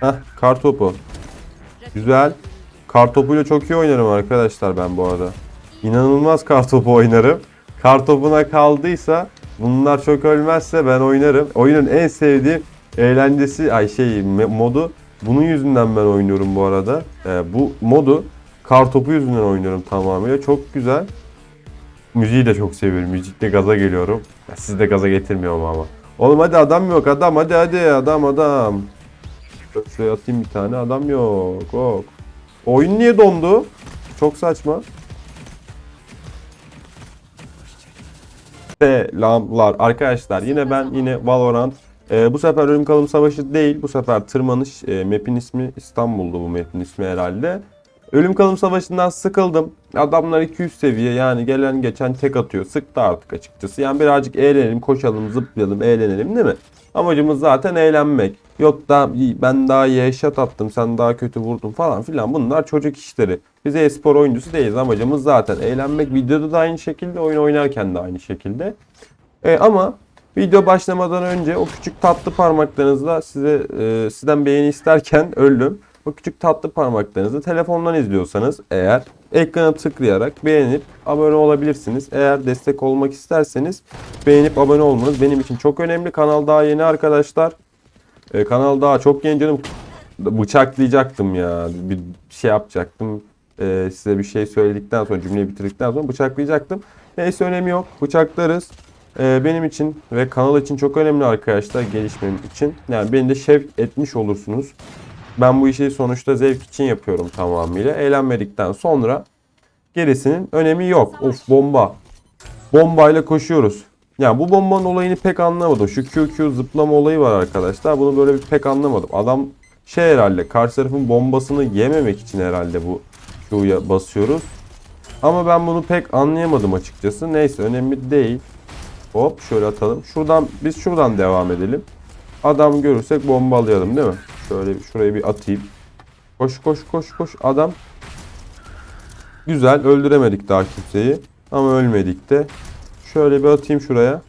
Heh kar topu. Güzel. Kar topuyla çok iyi oynarım arkadaşlar ben bu arada. İnanılmaz kar topu oynarım. Kar topuna kaldıysa bunlar çok ölmezse ben oynarım. Oyunun en sevdiğim eğlencesi ay şey modu bunun yüzünden ben oynuyorum bu arada. Ee, bu modu kar topu yüzünden oynuyorum tamamıyla. Çok güzel. Müziği de çok seviyorum. Müzikle gaza geliyorum. Ya sizi de gaza getirmiyorum ama. Oğlum hadi adam yok adam hadi hadi adam adam. Şuraya atayım bir tane adam yok. Yok. Oyun niye dondu? Çok saçma. Selamlar arkadaşlar. Yine ben yine Valorant. Ee, bu sefer ölüm kalım savaşı değil. Bu sefer tırmanış. Ee, map'in ismi İstanbul'du bu map'in ismi herhalde. Ölüm kalım savaşından sıkıldım. Adamlar 200 seviye yani gelen geçen tek atıyor. Sıktı artık açıkçası. Yani birazcık eğlenelim, koşalım, zıplayalım, eğlenelim değil mi? Amacımız zaten eğlenmek. Yok da ben daha iyi headshot attım, sen daha kötü vurdun falan filan. Bunlar çocuk işleri. Biz e-spor oyuncusu değiliz. Amacımız zaten eğlenmek. Videoda da aynı şekilde, oyun oynarken de aynı şekilde. E, ama video başlamadan önce o küçük tatlı parmaklarınızla size e, sizden beğeni isterken öldüm. O küçük tatlı parmaklarınızı telefondan izliyorsanız eğer ekrana tıklayarak beğenip abone olabilirsiniz. Eğer destek olmak isterseniz beğenip abone olmanız benim için çok önemli. Kanal daha yeni arkadaşlar. E, kanal daha çok canım. Bıçaklayacaktım ya. Bir şey yapacaktım. E, size bir şey söyledikten sonra cümleyi bitirdikten sonra bıçaklayacaktım. Neyse önemi yok. Bıçaklarız. E, benim için ve kanal için çok önemli arkadaşlar gelişmem için. Yani beni de şevk etmiş olursunuz. Ben bu işi sonuçta zevk için yapıyorum tamamıyla. Eğlenmedikten sonra gerisinin önemi yok. Of bomba. Bombayla koşuyoruz. Yani bu bombanın olayını pek anlamadım. Şu QQ zıplama olayı var arkadaşlar. Bunu böyle bir pek anlamadım. Adam şey herhalde karşı tarafın bombasını yememek için herhalde bu Q'ya basıyoruz. Ama ben bunu pek anlayamadım açıkçası. Neyse önemli değil. Hop şöyle atalım. Şuradan biz şuradan devam edelim. Adam görürsek bombalayalım değil mi? Şöyle şuraya bir atayım. Koş koş koş koş adam. Güzel öldüremedik daha kimseyi. Ama ölmedik de. Şöyle bir atayım şuraya.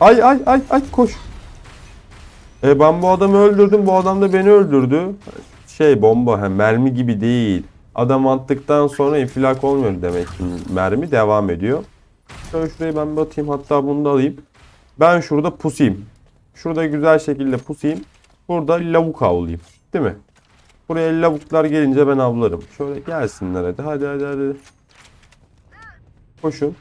Ay ay ay ay koş. E ben bu adamı öldürdüm. Bu adam da beni öldürdü. Şey bomba hem mermi gibi değil. Adam attıktan sonra infilak olmuyor demek ki. Mermi devam ediyor. Şöyle şurayı ben bir atayım. Hatta bunu da alayım. Ben şurada pusayım. Şurada güzel şekilde pusayım. Burada lavuk avlayayım. Değil mi? Buraya lavuklar gelince ben avlarım. Şöyle gelsinler hadi. Hadi hadi hadi. Koşun.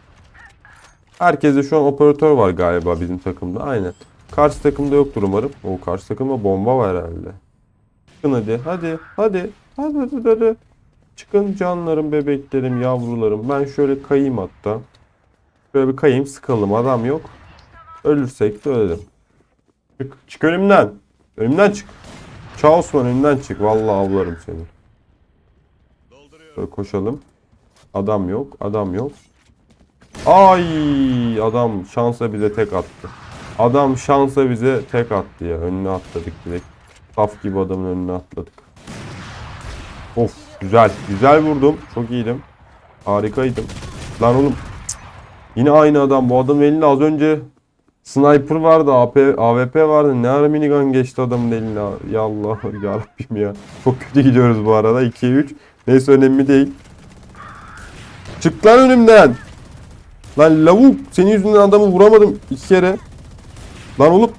Herkeste şu an operatör var galiba bizim takımda. Aynen. Karşı takımda yoktur umarım. O karşı takımda bomba var herhalde. Çıkın hadi. Hadi. Hadi. Hadi hadi hadi. Çıkın canlarım, bebeklerim, yavrularım. Ben şöyle kayayım hatta. Şöyle bir kayayım sıkalım. Adam yok. Ölürsek de ölelim. Çık. Çık önümden. Önümden çık. Chaosman önümden çık. Vallahi avlarım seni. Şöyle koşalım. Adam yok. Adam yok. Ay adam şansa bize tek attı. Adam şansa bize tek attı ya. Önüne atladık direkt. Saf gibi adamın önüne atladık. Of güzel. Güzel vurdum. Çok iyiydim. Harikaydım. Lan oğlum. Yine aynı adam. Bu adamın elinde az önce sniper vardı. AP, AWP vardı. Ne ara minigun geçti adamın eline. Ya Allah ya Rabbim ya. Çok kötü gidiyoruz bu arada. 2'ye 3. Neyse önemli değil. Çık lan önümden. Lan lavuk senin yüzünden adamı vuramadım iki kere. Lan oğlum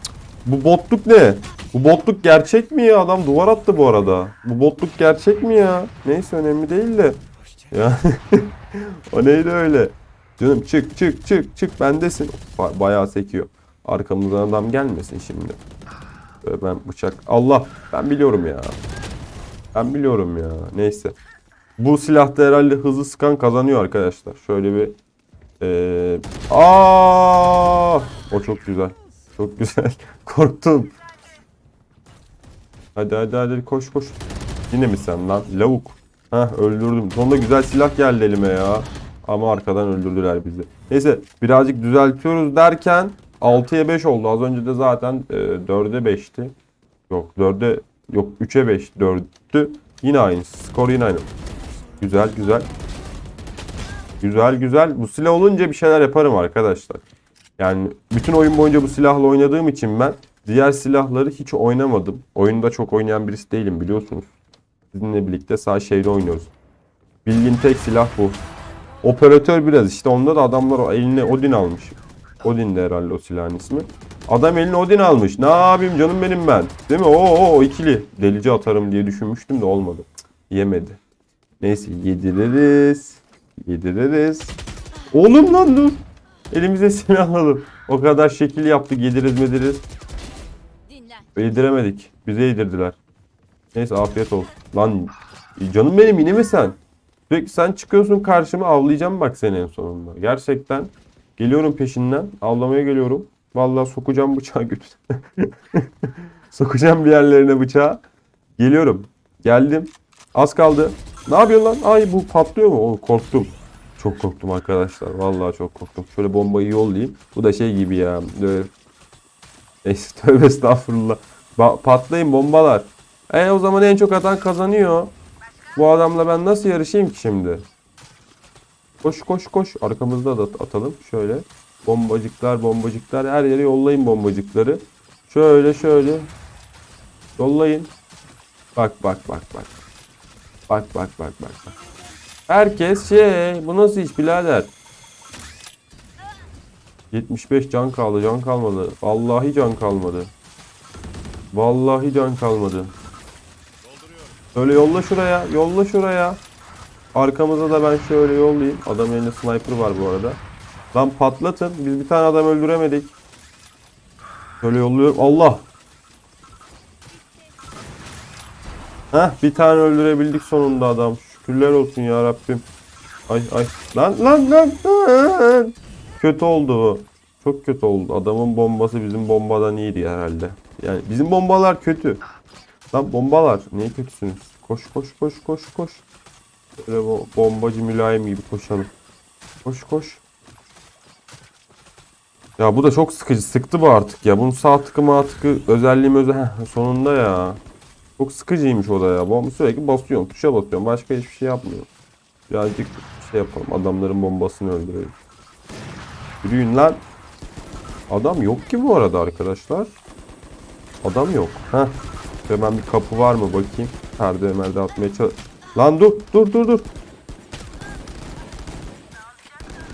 bu botluk ne? Bu botluk gerçek mi ya? Adam duvar attı bu arada. Bu botluk gerçek mi ya? Neyse önemli değil de. Ya o neydi öyle? Canım çık çık çık çık bendesin. Ba- bayağı sekiyor. Arkamızdan adam gelmesin şimdi. Böyle ben bıçak. Allah ben biliyorum ya. Ben biliyorum ya. Neyse. Bu silahta herhalde hızlı sıkan kazanıyor arkadaşlar. Şöyle bir ee, aa, o çok güzel. Çok güzel. Korktum. Hadi hadi hadi koş koş. Yine mi sen lan? Lavuk. Hah öldürdüm. Sonunda güzel silah geldi elime ya. Ama arkadan öldürdüler bizi. Neyse birazcık düzeltiyoruz derken 6'ya 5 oldu. Az önce de zaten e, 4'e 5'ti. Yok 4'e yok 3'e 5 4'tü. Yine aynı. Skor yine aynı. Güzel güzel. Güzel güzel. Bu silah olunca bir şeyler yaparım arkadaşlar. Yani bütün oyun boyunca bu silahla oynadığım için ben Diğer silahları hiç oynamadım. Oyunda çok oynayan birisi değilim biliyorsunuz. Sizinle birlikte sağ şehri oynuyoruz. Bildiğim tek silah bu. Operatör biraz işte onda da adamlar eline Odin almış. Odin de herhalde o silahın ismi. Adam eline Odin almış. Ne yapayım canım benim ben. Değil mi? Oo, o ikili. Delici atarım diye düşünmüştüm de olmadı. Yemedi. Neyse yediririz. Yediririz. Oğlum lan dur. Elimize silah alalım. O kadar şekil yaptık yediririz mediriz. Yediremedik. Bize yedirdiler. Neyse afiyet olsun. Lan canım benim yine mi sen? Sürekli sen çıkıyorsun karşıma avlayacağım bak seni en sonunda. Gerçekten geliyorum peşinden. Avlamaya geliyorum. Vallahi sokacağım bıçağı götüne. sokacağım bir yerlerine bıçağı. Geliyorum. Geldim. Az kaldı. Ne yapıyorsun lan? Ay bu patlıyor mu? Oo, korktum. Çok korktum arkadaşlar. Vallahi çok korktum. Şöyle bombayı yollayayım. Bu da şey gibi ya. Böyle Neyse tövbe estağfurullah. Ba- patlayın bombalar. E o zaman en çok atan kazanıyor. Bu adamla ben nasıl yarışayım ki şimdi? Koş koş koş. Arkamızda da atalım. Şöyle. Bombacıklar bombacıklar. Her yere yollayın bombacıkları. Şöyle şöyle. Yollayın. Bak bak bak bak. Bak bak bak bak bak. Herkes şey. Bu nasıl iş birader? 75 can kaldı, can kalmadı. Vallahi can kalmadı. Vallahi can kalmadı. Şöyle yolla şuraya, yolla şuraya. Arkamıza da ben şöyle yollayayım. Adam elinde sniper var bu arada. Lan patlatın. Biz bir tane adam öldüremedik. Şöyle yolluyorum. Allah. Heh bir tane öldürebildik sonunda adam. Şükürler olsun ya Rabbim. Ay ay. Lan lan lan. lan. Kötü oldu. Çok kötü oldu. Adamın bombası bizim bombadan iyiydi herhalde. Yani bizim bombalar kötü. Lan bombalar. Niye kötüsünüz? Koş koş koş koş koş. Böyle bo- bombacı mülayim gibi koşalım. Koş koş. Ya bu da çok sıkıcı. Sıktı bu artık ya. Bunun sağ tıkı mağ tıkı özelliğim özel. Sonunda ya. Çok sıkıcıymış o da ya. Bomba sürekli basıyorum. Tuşa basıyorum. Başka hiçbir şey yapmıyor. Birazcık şey yapalım. Adamların bombasını öldürelim. Yürüyün lan. Adam yok ki bu arada arkadaşlar. Adam yok. Heh. Hemen bir kapı var mı bakayım. Perde merde atmaya çalış. Lan dur dur dur dur.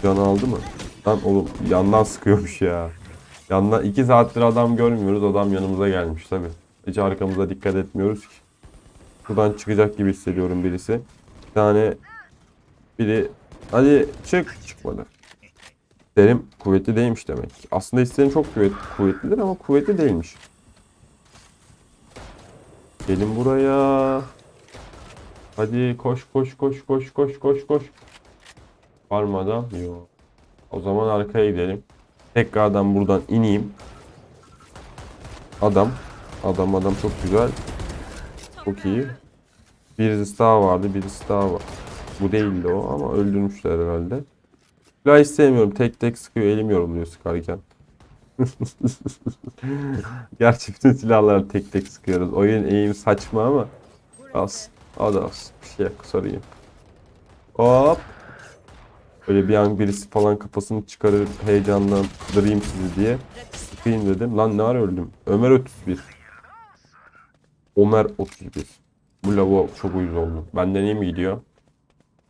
Can aldı mı? Lan oğlum yandan sıkıyormuş ya. Yandan 2 saattir adam görmüyoruz. Adam yanımıza gelmiş tabi. Hiç arkamıza dikkat etmiyoruz ki. Buradan çıkacak gibi hissediyorum birisi. Bir tane biri hadi çık çıkmadı. Derim kuvvetli değilmiş demek. Aslında isterim çok kuvvet, kuvvetlidir ama kuvvetli değilmiş. Gelin buraya. Hadi koş koş koş koş koş koş koş. Var mı adam? Yok. O zaman arkaya gidelim. Tekrardan buradan ineyim. Adam. Adam adam çok güzel. Çok iyi. Birisi daha vardı, birisi daha var. Bu değildi o ama öldürmüşler herhalde. Silah hiç sevmiyorum. Tek tek sıkıyor. Elim yoruluyor sıkarken. Gerçi bütün silahları tek tek sıkıyoruz. Oyun eğim saçma ama az. Az az. Bir şey yok. Sorayım. Hop. Böyle bir an birisi falan kafasını çıkarır heyecanlandırayım sizi diye sıkayım dedim. Lan ne ara öldüm? Ömer 31. Ömer 31. Bu lavabo çok uyuz oldu. Benden iyi mi gidiyor?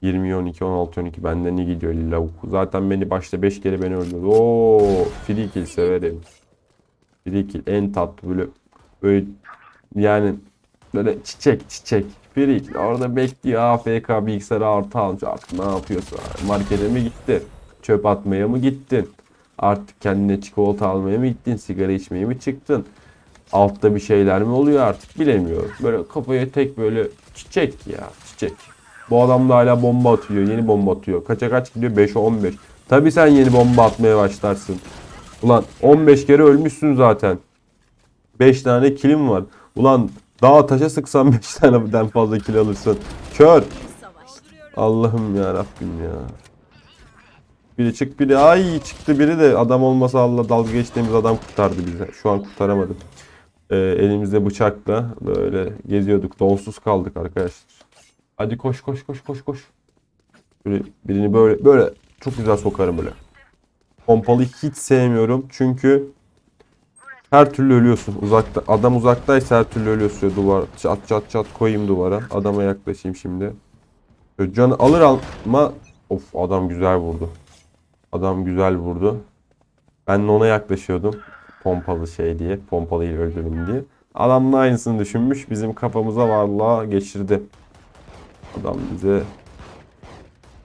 20 12 16 12 benden iyi gidiyor lavuk. Zaten beni başta 5 kere beni öldürdü. Oo, free kill severim. Free kill en tatlı böyle böyle yani böyle çiçek çiçek. Free kill orada bekliyor AFK bilgisayarı artı almış artık ne yapıyorsa. Markete mi gitti? Çöp atmaya mı gittin? Artık kendine çikolata almaya mı gittin? Sigara içmeye mi çıktın? Altta bir şeyler mi oluyor artık bilemiyorum. Böyle kafaya tek böyle çiçek ya çiçek. Bu adam da hala bomba atıyor. Yeni bomba atıyor. Kaça kaç gidiyor? 5'e 15. Tabi sen yeni bomba atmaya başlarsın. Ulan 15 kere ölmüşsün zaten. 5 tane kilim var. Ulan dağa taşa sıksan 5 taneden fazla kill alırsın. Kör. Allah'ım ya Rabbim ya. Biri çık biri ay çıktı biri de adam olmasa Allah dalga geçtiğimiz adam kurtardı bizi. Şu an kurtaramadım. Ee, elimizde bıçakla böyle geziyorduk. Donsuz kaldık arkadaşlar. Hadi koş koş koş koş koş. Böyle birini böyle böyle çok güzel sokarım böyle. Pompalı hiç sevmiyorum çünkü Her türlü ölüyorsun. Uzakta adam uzaktaysa her türlü ölüyorsun. Duvar çat çat çat koyayım duvara. Adama yaklaşayım şimdi. Canı alır alma of adam güzel vurdu. Adam güzel vurdu. Ben de ona yaklaşıyordum. Pompalı şey diye. Pompalıyı öldürün diye. Adam da aynısını düşünmüş. Bizim kafamıza vallahi geçirdi. Adam bize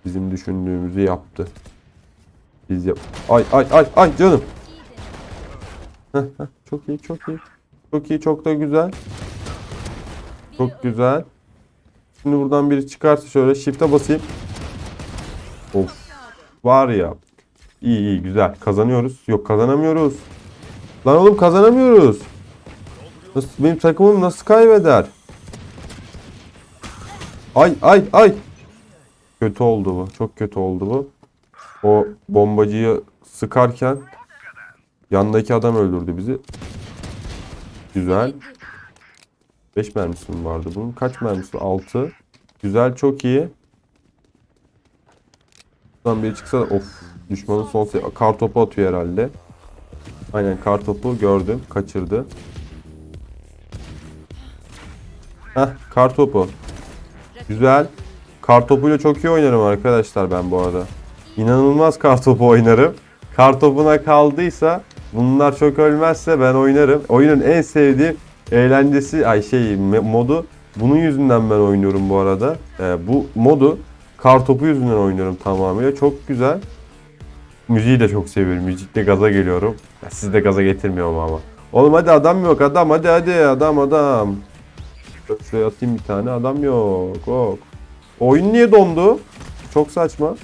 bizim düşündüğümüzü yaptı. Biz yap. Ay ay ay ay canım. Çok iyi çok iyi. Çok iyi çok da güzel. Çok güzel. Şimdi buradan biri çıkarsa şöyle shift'e basayım. Of. Var ya. İyi iyi güzel. Kazanıyoruz. Yok kazanamıyoruz. Lan oğlum kazanamıyoruz. Nasıl, benim takımım nasıl kaybeder? Ay ay ay. Kötü oldu bu. Çok kötü oldu bu. O bombacıyı sıkarken yandaki adam öldürdü bizi. Güzel. 5 mermisi mi vardı bunun? Kaç mermisi? 6. Güzel çok iyi. Buradan biri çıksa of düşmanın son se- kar topu atıyor herhalde. Aynen kar topu gördüm. Kaçırdı. Heh kar topu. Güzel. Kar topuyla çok iyi oynarım arkadaşlar ben bu arada. İnanılmaz kar topu oynarım. Kar topuna kaldıysa bunlar çok ölmezse ben oynarım. Oyunun en sevdiğim eğlencesi ay şey modu bunun yüzünden ben oynuyorum bu arada. Ee, bu modu kar topu yüzünden oynuyorum tamamıyla. Çok güzel. Müziği de çok seviyorum. Müzikte gaza geliyorum. Ya sizi de gaza getirmiyorum ama. Oğlum hadi adam yok adam hadi hadi adam adam. Şuraya atayım bir tane adam yok. Yok. Oyun niye dondu? Çok saçma.